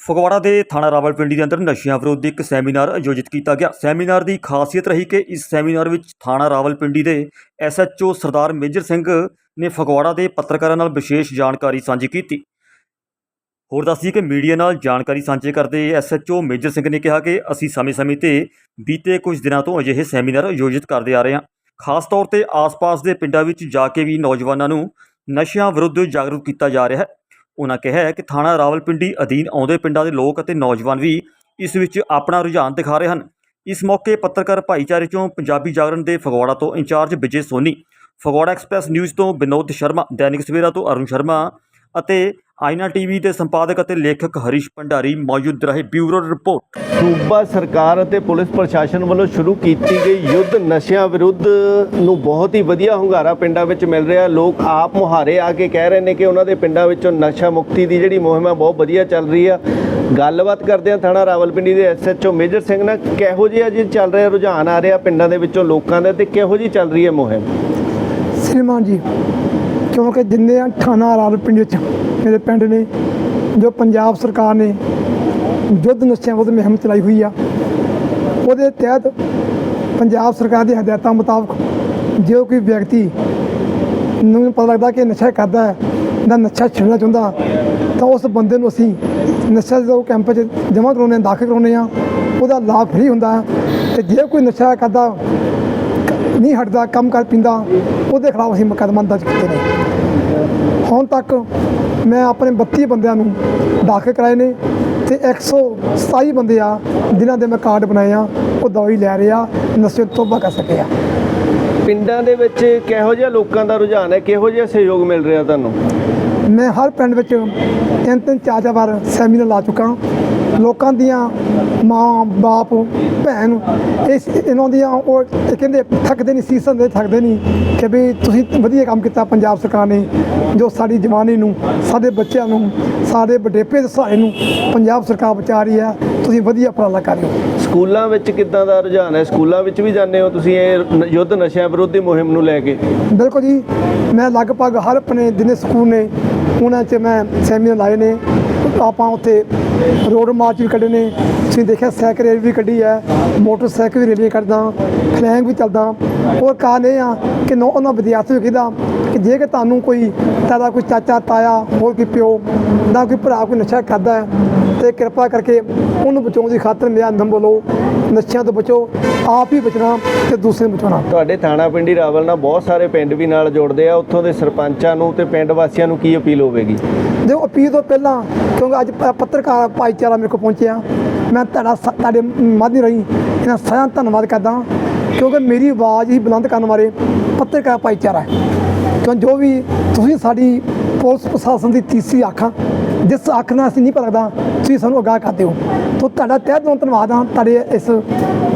ਫਗਵਾੜਾ ਦੇ ਥਾਣਾ ਰਾਵਲਪਿੰਡੀ ਦੇ ਅੰਦਰ ਨਸ਼ਿਆਂ ਵਿਰੁੱਧ ਇੱਕ ਸੈਮੀਨਾਰ ਆਯੋਜਿਤ ਕੀਤਾ ਗਿਆ। ਸੈਮੀਨਾਰ ਦੀ ਖਾਸੀਅਤ ਰਹੀ ਕਿ ਇਸ ਸੈਮੀਨਾਰ ਵਿੱਚ ਥਾਣਾ ਰਾਵਲਪਿੰਡੀ ਦੇ ਐਸਐਚਓ ਸਰਦਾਰ ਮੇਜਰ ਸਿੰਘ ਨੇ ਫਗਵਾੜਾ ਦੇ ਪੱਤਰਕਾਰਾਂ ਨਾਲ ਵਿਸ਼ੇਸ਼ ਜਾਣਕਾਰੀ ਸਾਂਝੀ ਕੀਤੀ। ਹੋਰ ਦੱਸਦੀ ਕਿ ਮੀਡੀਆ ਨਾਲ ਜਾਣਕਾਰੀ ਸਾਂਝੇ ਕਰਦੇ ਐਸਐਚਓ ਮੇਜਰ ਸਿੰਘ ਨੇ ਕਿਹਾ ਕਿ ਅਸੀਂ ਸਮੇਂ-ਸਮੇਂ ਤੇ ਬੀਤੇ ਕੁਝ ਦਿਨਾਂ ਤੋਂ ਅਜਿਹੇ ਸੈਮੀਨਾਰ ਆਯੋਜਿਤ ਕਰਦੇ ਆ ਰਹੇ ਹਾਂ। ਖਾਸ ਤੌਰ ਤੇ ਆਸ-ਪਾਸ ਦੇ ਪਿੰਡਾਂ ਵਿੱਚ ਜਾ ਕੇ ਵੀ ਨੌਜਵਾਨਾਂ ਨੂੰ ਨਸ਼ਿਆਂ ਵਿਰੁੱਧ ਜਾਗਰੂਕ ਕੀਤਾ ਜਾ ਰਿਹਾ ਹੈ। ਉਹਨਾਂ ਕਿਹਾ ਹੈ ਕਿ ਥਾਣਾ ਰਾਵਲਪਿੰਡੀ ਅਧੀਨ ਆਉਂਦੇ ਪਿੰਡਾਂ ਦੇ ਲੋਕ ਅਤੇ ਨੌਜਵਾਨ ਵੀ ਇਸ ਵਿੱਚ ਆਪਣਾ ਰੁਝਾਨ ਦਿਖਾ ਰਹੇ ਹਨ। ਇਸ ਮੌਕੇ ਪੱਤਰਕਾਰ ਭਾਈਚਾਰੇ ਚੋਂ ਪੰਜਾਬੀ ਜਾਗਰਣ ਦੇ ਫਗਵਾੜਾ ਤੋਂ incharge Vijay Soni, Phagwara express news ਤੋਂ ਵਿਨੋਦ ਸ਼ਰਮਾ, ਦੈਨਿਕ ਸਵੇਰਾ ਤੋਂ ਅਰੁਣ ਸ਼ਰਮਾ ਅਤੇ ਆਇਨਾ ਟੀਵੀ ਦੇ ਸੰਪਾਦਕ ਅਤੇ ਲੇਖਕ ਹਰੀਸ਼ ਭੰਡਾਰੀ ਮੌਜੂਦ ਰਹੇ ਬਿਊਰੋ ਰਿਪੋਰਟ। ਸੂਬਾ ਸਰਕਾਰ ਅਤੇ ਪੁਲਿਸ ਪ੍ਰਸ਼ਾਸਨ ਵੱਲੋਂ ਸ਼ੁਰੂ ਕੀਤੀ ਗਈ ਯੁੱਧ ਨਸ਼ਿਆਂ ਵਿਰੁੱਧ ਨੂੰ ਬਹੁਤ ਹੀ ਵਧੀਆ ਹੁੰਗਾਰਾ ਪਿੰਡਾਂ ਵਿੱਚ ਮਿਲ ਰਿਹਾ। ਲੋਕ ਆਪ ਮੁਹਾਰੇ ਆ ਕੇ ਕਹਿ ਰਹੇ ਨੇ ਕਿ ਉਹਨਾਂ ਦੇ ਪਿੰਡਾਂ ਵਿੱਚੋਂ ਨਸ਼ਾ ਮੁਕਤੀ ਦੀ ਜਿਹੜੀ ਮੁਹਿੰਮ ਹੈ ਬਹੁਤ ਵਧੀਆ ਚੱਲ ਰਹੀ ਆ। ਗੱਲਬਾਤ ਕਰਦੇ ਆ ਥਾਣਾ ਰਾਵਲਪਿੰਡੀ ਦੇ ਐਸਐਚਓ ਮੇਜਰ ਸਿੰਘ ਨਾਲ। ਕਿਹੋ ਜਿਹਾ ਜੀ ਚੱਲ ਰਿਹਾ ਰੁਝਾਨ ਆ ਰਿਹਾ ਪਿੰਡਾਂ ਦੇ ਵਿੱਚੋਂ ਲੋਕਾਂ ਦਾ ਤੇ ਕਿਹੋ ਜੀ ਚੱਲ ਰਹੀ ਹੈ ਮੁਹਿੰਮ? ਸ੍ਰੀਮਾਨ ਜੀ ਕਿਉਂਕਿ ਜਿੰਨੇ ਆ ਥਾਣਾ ਰਾਵਲਪਿੰਡੀ ਵਿੱਚ ਮੇਰੇ ਪਿੰਡ ਨੇ, ਜੋ ਪੰਜਾਬ ਸਰਕਾਰ ਨੇ ਯੁੱਧ ਨਸ਼ਿਆਂ ਵਿਰੁੱਧ ਮੁਹਿੰਮ ਚਲਾਈ ਹੋਈ ਆ, ਉਹਦੇ ਤਹਿਤ ਪੰਜਾਬ ਸਰਕਾਰ ਦੀ ਹਦਾਇਤਾਂ ਮੁਤਾਬਕ ਜੋ ਕੋਈ ਵਿਅਕਤੀ ਨੂੰ ਪਤਾ ਲੱਗਦਾ ਕਿ ਨਸ਼ਾ ਕਰਦਾ ਹੈ ਜਾਂ ਨਸ਼ਾ ਛੱਡਣਾ ਚਾਹੁੰਦਾ, ਤਾਂ ਉਸ ਬੰਦੇ ਨੂੰ ਅਸੀਂ ਨਸ਼ਾ ਜਦੋਂ ਕੈਂਪ 'ਚ ਜਮ੍ਹਾਂ ਕਰਾਉਂਦੇ ਹਾਂ, ਦਾਖਲ ਕਰਾਉਂਦੇ ਹਾਂ, ਉਹਦਾ ਲਾਭ ਫ੍ਰੀ ਹੁੰਦਾ ਹੈ ਤੇ ਜੇ ਕੋਈ ਨਸ਼ਾ ਕਰਦਾ, ਨਹੀਂ ਹਟਦਾ, ਕੰਮ ਕਰ ਪਿੰਦਾ, ਉਹਦੇ ਖਿਲਾਫ ਅਸੀਂ ਮੁਕੱਦਮਾ ਦਰਜ ਕੀਤੇ ਨੇ। ਹੁਣ ਤੱਕ ਮੈਂ ਆਪਣੇ 32 ਬੰਦਿਆਂ ਨੂੰ ਦਾਖਲ ਕਰਾਏ ਨੇ ਤੇ 127 ਬੰਦੇ ਆ ਜਿਨ੍ਹਾਂ ਦੇ ਮੈਂ ਕਾਰਡ ਬਣਾਏ ਆ ਉਹ ਦਵਾਈ ਲੈ ਰਹੇ ਆ ਨਸ਼ੇ ਤੋਂ ਤੋਬਾ ਕਰ ਸਕੇ ਆ। ਪਿੰਡਾਂ ਦੇ ਵਿੱਚ ਕਿਹੋ ਜਿਹਾ ਲੋਕਾਂ ਦਾ ਰੁਝਾਨ ਹੈ? ਕਿਹੋ ਜਿਹਾ ਸਹਿਯੋਗ ਮਿਲ ਰਿਹਾ ਤੁਹਾਨੂੰ? ਮੈਂ ਹਰ ਪਿੰਡ ਵਿੱਚ ਤਿੰਨ ਤਿੰਨ ਚਾਰ ਚਾਰ ਵਾਰ ਸੈਮੀਨਾਰ ਲਾ ਚੁੱਕਾ ਲੋਕਾਂ ਦੀਆਂ ਮਾਂ ਬਾਪ ਭੈਣ ਇਸ ਇਹਨਾਂ ਦੀਆਂ ਉਹ ਕਹਿੰਦੇ ਥੱਕਦੇ ਨਹੀਂ ਸੀਸਾਂ ਦੇ ਥੱਕਦੇ ਨਹੀਂ ਕਿ ਵੀ ਤੁਸੀਂ ਵਧੀਆ ਕੰਮ ਕੀਤਾ ਪੰਜਾਬ ਸਰਕਾਰ ਨੇ ਜੋ ਸਾਡੀ ਜਵਾਨੀ ਨੂੰ ਸਾਡੇ ਬੱਚਿਆਂ ਨੂੰ ਸਾਡੇ ਵਡੇਪੇ ਦੇ ਸਹਾਰੇ ਨੂੰ ਪੰਜਾਬ ਸਰਕਾਰ ਬਚਾ ਰਹੀ ਹੈ ਤੁਸੀਂ ਵਧੀਆ ਉਪਰਾਲਾ ਕਰ ਰਹੇ ਹੋ। ਸਕੂਲਾਂ ਵਿੱਚ ਕਿੱਦਾਂ ਦਾ ਰੁਝਾਨ ਹੈ? ਸਕੂਲਾਂ ਵਿੱਚ ਵੀ ਜਾਂਦੇ ਹੋ ਤੁਸੀਂ ਇਹ ਯੁੱਧ ਨਸ਼ਿਆਂ ਵਿਰੋਧੀ ਮੁਹਿੰਮ ਨੂੰ ਲੈ ਕੇ? ਬਿਲਕੁਲ ਜੀ ਮੈਂ ਲਗਭਗ ਹਰ ਆਪਣੇ ਜਿੰਨੇ ਸਕੂਲ ਨੇ ਉਹਨਾਂ 'ਚ ਮੈਂ ਸੈਮੀਨਾਰ ਲਾਏ ਨੇ ਆਪਾਂ ਉੱਥੇ ਰੋਡ ਮਾਰਚ ਵੀ ਕੱਢੇ ਨੇ। ਤੁਸੀਂ ਦੇਖਿਆ ਸਾਈਕਲ ਰੈਲੀ ਵੀ ਕੱਢੀ ਹੈ, ਮੋਟਰਸਾਈਕਲ ਵੀ ਰੈਲੀ ਕੱਢਦਾ, ਫਲੈਂਗ ਵੀ ਚੱਲਦਾ। ਹੋਰ ਕਾਰਨ ਇਹ ਆ ਕਿ ਨੌ ਉਹਨਾਂ ਵਿਦਿਆਰਥੀਆਂ ਨੂੰ ਕਹਿੰਦਾ ਕਿ ਜੇ ਕਿ ਤੁਹਾਨੂੰ ਕੋਈ ਤੁਹਾਡਾ ਕੋਈ ਚਾਚਾ, ਤਾਇਆ, ਹੋਰ ਕੋਈ ਪਿਓ, ਨਾ ਕੋਈ ਭਰਾ, ਕੋਈ ਨਸ਼ਾ ਕਰਦਾ ਹੈ ਤੇ ਕਿਰਪਾ ਕਰਕੇ ਉਹਨੂੰ ਬਚਾਉਣ ਦੀ ਖਾਤਰ ਮੇਰਾ ਨੰਬਰ ਬੋਲੋ ਨਸ਼ਿਆਂ ਤੋਂ ਬਚੋ ਆਪ ਹੀ ਬਚਣਾ ਤੇ ਦੂਸਰੇ ਨੂੰ ਬਚਾਉਣਾ। ਤੁਹਾਡੇ ਥਾਣਾ ਪਿੰਡੀ ਰਾਵਲ ਨਾਲ ਬਹੁਤ ਸਾਰੇ ਪਿੰਡ ਵੀ ਨਾਲ ਜੁੜਦੇ ਆ ਉੱਥੋਂ ਦੇ ਸਰਪੰਚਾਂ ਨੂੰ ਤੇ ਪਿੰਡ ਵਾਸੀਆਂ ਨੂੰ ਕੀ ਅਪੀਲ ਹੋਵੇਗੀ? ਦੇਖੋ ਅਪੀਲ ਤੋਂ ਪਹਿਲਾਂ ਕਿਉਂਕਿ ਅੱਜ ਪੱਤਰਕਾਰ ਭਾਈਚਾਰਾ ਮੇਰੇ ਕੋਲ ਪਹੁੰਚਿਆ। ਮੈਂ ਤੁਹਾਡਾ ਤੁਹਾਡੇ ਮਾਧਿਅਮ ਰਾਹੀਂ ਇਹਨਾਂ ਸਾਰਿਆਂ ਦਾ ਧੰਨਵਾਦ ਕਰਦਾ। ਕਿਉਂਕਿ ਮੇਰੀ ਆਵਾਜ਼ ਹੀ ਬੁਲੰਦ ਕਰਨ ਵਾਲੇ ਪੱਤਰਕਾਰ ਭਾਈਚਾਰਾ ਹੈ। ਕਿਉਂ ਜੋ ਵੀ ਤੁਸੀਂ ਸਾਡੀ ਪੁਲਿਸ ਪ੍ਰਸ਼ਾਸਨ ਦੀ ਤੀਸਰੀ ਅੱਖ ਜਿਸ ਅੱਖ ਨਾਲ ਅਸੀਂ ਨਹੀਂ ਪਲਕਦਾ ਤੁਸੀਂ ਸਾਨੂੰ ਅਗਾਹ ਕਰਦੇ ਹੋ। ਤੋ ਤੁਹਾਡਾ ਤਹਿ ਦਿਲੋਂ ਧੰਨਵਾਦ ਆ ਤੁਹਾਡੇ ਇਸ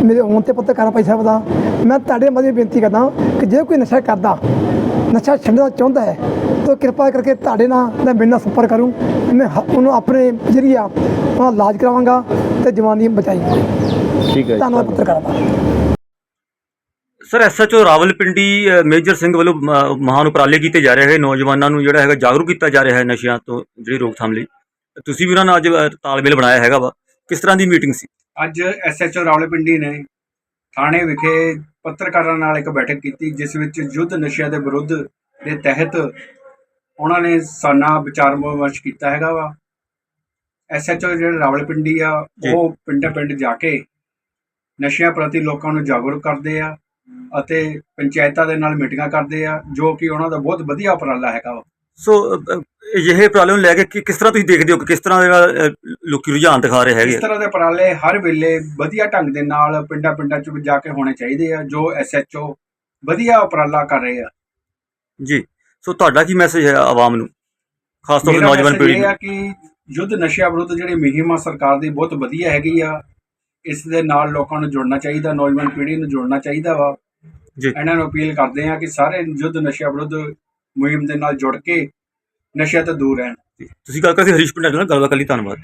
ਮੇਰੇ ਹੋਣ ਤੇ ਪੱਤਰਕਾਰ ਭਾਈ ਸਾਹਿਬ ਦਾ। ਮੈਂ ਤੁਹਾਡੇ ਮਾਧਿਅਮ ਬੇਨਤੀ ਕਰਦਾ ਕਿ ਜੇ ਕੋਈ ਨਸ਼ਾ ਕਰਦਾ ਨਸ਼ਾ ਛੱਡਣਾ ਚਾਹੁੰਦਾ ਹੈ ਤਾਂ ਕਿਰਪਾ ਕਰਕੇ ਤੁਹਾਡੇ ਨਾਲ ਮੈਂ ਮੇਰੇ ਨਾਲ ਸੰਪਰਕ ਕਰੂੰ। ਮੈਂ ਹ- ਉਹਨੂੰ ਆਪਣੇ ਜਰੀਆ ਉਹਦਾ ਇਲਾਜ ਕਰਾਵਾਂਗਾ ਤੇ ਜਵਾਨੀ ਬਚਾਈ। ਠੀਕ ਹੈ ਧੰਨਵਾਦ ਪੱਤਰਕਾਰਾਂ sir SHO Rawalpindi major Singh ਵੱਲੋਂ ਮਹਾਨ ਉਪਰਾਲੇ ਕੀਤੇ ਜਾ ਰਹੇ ਹੈ ਨੌਜਵਾਨਾਂ ਨੂੰ ਜਿਹੜਾ ਹੈਗਾ ਜਾਗਰੂਕ ਕੀਤਾ ਜਾ ਰਿਹਾ ਹੈ ਨਸ਼ਿਆਂ ਤੋਂ ਜਿਹੜੀ ਰੋਕਥਾਮ ਲਈ। ਤੁਸੀਂ ਵੀ ਉਹਨਾਂ ਨਾਲ ਅੱਜ ਤਾਲਮੇਲ ਬਣਾਇਆ ਹੈਗਾ ਵਾ। ਕਿਸ ਤਰ੍ਹਾਂ ਦੀ ਮੀਟਿੰਗ ਸੀ? ਅੱਜ ਐਸਐਚਓ ਰਾਵਲਪਿੰਡੀ ਨੇ ਥਾਣੇ ਵਿਖੇ ਪੱਤਰਕਾਰਾਂ ਨਾਲ ਇੱਕ ਬੈਠਕ ਕੀਤੀ ਜਿਸ ਵਿੱਚ ਯੁੱਧ ਨਸ਼ਿਆਂ ਦੇ ਵਿਰੁੱਧ ਦੇ ਤਹਿਤ ਉਹਨਾਂ ਨੇ ਸਾਨਾ ਵਿਚਾਰ ਵਿਮਰਸ਼ ਕੀਤਾ ਹੈਗਾ ਵਾ। ਐਸਐਚਓ ਜਿਹੜੇ ਰਾਵਲਪਿੰਡੀ ਆ। ਉਹ ਪਿੰਡਾਂ ਪਿੰਡ ਜਾ ਕੇ ਨਸ਼ਿਆਂ ਪ੍ਰਤੀ ਲੋਕਾਂ ਨੂੰ ਜਾਗਰੂਕ ਕਰਦੇ ਆ ਅਤੇ ਪੰਚਾਇਤਾਂ ਦੇ ਨਾਲ ਮੀਟਿੰਗਾਂ ਕਰਦੇ ਆ ਜੋ ਕਿ ਉਹਨਾਂ ਦਾ ਬਹੁਤ ਵਧੀਆ ਉਪਰਾਲਾ ਹੈਗਾ ਵਾ। ਸੋ ਅਜਿਹੇ ਉਪਰਾਲੇ ਨੂੰ ਲੈ ਕੇ ਕਿ- ਕਿਸ ਤਰ੍ਹਾਂ ਤੁਸੀਂ ਦੇਖਦੇ ਹੋ ਕਿ ਕਿਸ ਤਰ੍ਹਾਂ ਦਾ ਲੋਕੀ ਰੁਝਾਨ ਦਿਖਾ ਰਹੇ ਹੈਗੇ ਇਸ ਤਰ੍ਹਾਂ ਦੇ ਉਪਰਾਲੇ ਹਰ ਵੇਲੇ ਵਧੀਆ ਢੰਗ ਦੇ ਨਾਲ ਪਿੰਡਾਂ ਪਿੰਡਾਂ 'ਚ ਜਾ ਕੇ ਹੋਣੇ ਚਾਹੀਦੇ ਆ ਜੋ ਐਸਐਚਓ ਵਧੀਆ ਉਪਰਾਲਾ ਕਰ ਰਹੇ ਆ। ਜੀ ਸੋ ਤੁਹਾਡਾ ਕੀ ਮੈਸੇਜ ਹੈ ਆਵਾਮ ਨੂੰ? ਖਾਸ ਤੌਰ ਤੇ ਮੇਰਾ ਨੌਜਵਾਨ message ਪੀੜ੍ਹੀ ਇਹ ਨੂੰ ਆ ਕਿ ਯੁੱਧ ਨਸ਼ਿਆਂ ਵਿਰੁੱਧ ਜਿਹੜੀ ਮੁਹਿੰਮ ਆ ਸਰਕਾਰ ਦੀ ਬਹੁਤ ਵਧੀਆ ਹੈਗੀ ਆ। ਇਸ ਦੇ ਨਾਲ ਲੋਕਾਂ ਨੂੰ ਜੁੜਨਾ ਚਾਹੀਦਾ ਨੌਜਵਾਨ ਪੀੜ੍ਹੀ ਨੂੰ ਜੁੜਨਾ ਚਾਹੀਦਾ ਵਾ। ਜੀ। ਇਹਨਾਂ ਨੂੰ ਅਪੀਲ ਕਰਦੇ ਆ ਕਿ ਸਾਰੇ ਯੁੱਧ ਨਸ਼ਿਆਂ ਵਿਰੁੱਧ ਮੁਹਿੰਮ ਦੇ ਨਾਲ ਜੁੜ ਕੇ ਨਸ਼ਿਆਂ ਤੋਂ ਦੂਰ ਰਹਿਣ। ਤੁਸੀਂ ਗੱਲ ਕਰਦੇ ਹਰੀਸ਼ ਭੰਡਾਰੀ ਨਾਲ ਗੱਲਬਾਤ ਕਰ ਲਈ ਧੰਨਵਾਦ।